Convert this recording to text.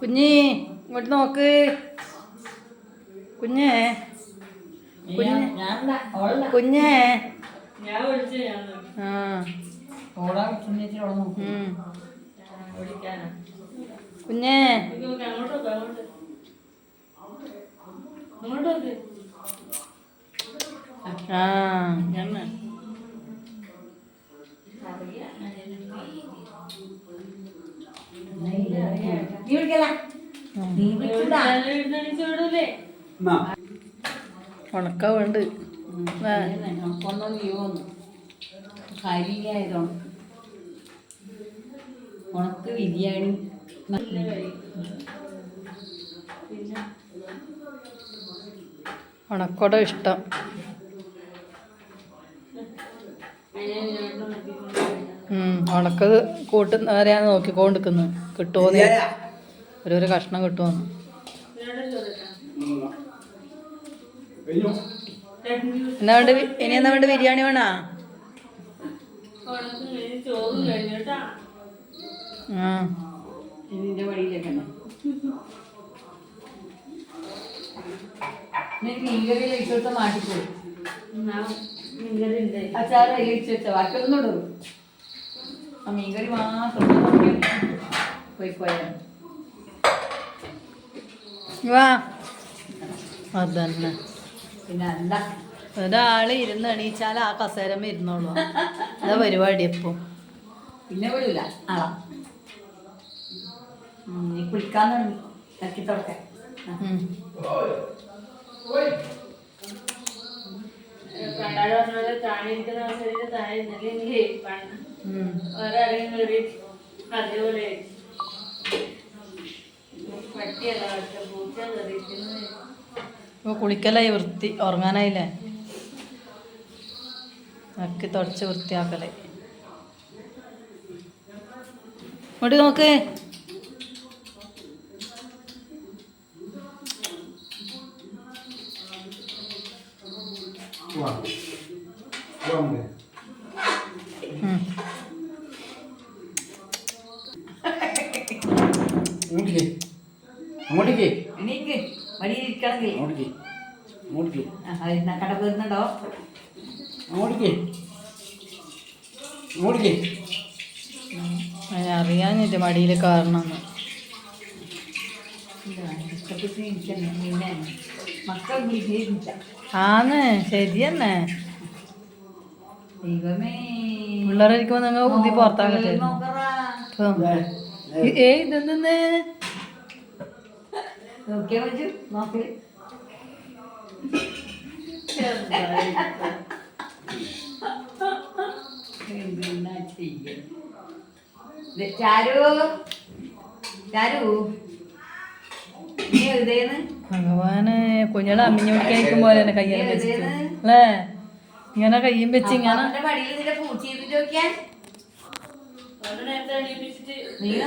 കുഞ്ഞി ഇങ്ങോട്ട് നോക്ക്. കുഞ്ഞേ. കുഞ്ഞേ. ആ. കുഞ്ഞേ. അങ്ങോട്ട് നോക്ക്, അങ്ങോട്ട് അങ്ങോട്ട് നോക്ക്. ആ ഞാൻ നീ വിളിക്കല നീ വിളിക്കൂടാ ഞാൻ എഴുന്നള്ളിച്ച് എന്നാ ഉണക്ക വേണ്ട. ആ. ഉണക്ക് ബിരിയാണി. പിന്നെ ഇഷ്ടം. ഉണക്കത് കൂട്ടുന്നവരെയാണ് നോക്കിക്കൊണ്ടിരിക്കുന്നു കിട്ടുമോ ഒരു ഒരു കഷ്ണം കിട്ടുമെന്ന്. എന്നാ. വേണ്ട ഇനി എന്നാ വേണ്ട ബിരിയാണി വേണോ ആ മാറ്റിപ്പോയി അച്ചാറ് കഴിച്ചു വെച്ച? ബാക്കിയൊന്നും ഇടും ആ മീൻകറി മാത്രം പോയി പോയാണ് വാ. അതന്നെ. പിന്നെ ഒരാൾ ഇരുന്ന് എണീച്ചാൽ ആ കസേരമ്മ ഇരുന്നോളൂ. അതാ പരിപാടി എപ്പോ പിന്നെ വിടൂല. ആളാ. കുളിക്കാൻ തുടങ്ങി. ഇറക്കി തുടക്കാൻ താഴെ അവസരത്തിൽ താഴെ ഇന്നലെ പണ്ട് ഉം. ഒരാളെയും കയറി അതേപോലെ പട്ടിയല്ല പൂച്ച കയറിയിരിക്കുന്നത് കുളിക്കലായി വൃത്തി ഉറങ്ങാനായില്ലേ നക്കി തുടച്ച് വൃത്തിയാക്കലായി ഇങ്ങോട്ട് നോക്ക്. അങ്ങോട്ടേക്ക് അങ്ങോട്ടേക്ക് എണീക്ക്. വഴിയിൽ ഇരിക്കണമെങ്കിൽ അങ്ങോട്ടേക്ക് അങ്ങോട്ടേക്ക് കട കയറുന്നുണ്ടോ അങ്ങോട്ടേക്ക് അങ്ങോട്ടേക്ക് അതിന് അറിയാഞ്ഞിട്ട് മടിയിൽ വിളിച്ചില്ല ആന്ന് ശരി ദൈവമേ. പിള്ളേരിക്കുമ്പോ നിങ്ങൾ ബുദ്ധി നോക്കറാ. ഏ ഇതെന്തെന്ന്? ചാരു. ചാരു. ഭഗവാന് കുഞ്ഞിടെ അമ്മിഞ്ഞോടിക്കാൻ പോലെ തന്നെ വെച്ചിട്ട്. അല്ലേ? ഇങ്ങനെ കയ്യും വെച്ച് ഇങ്ങനെ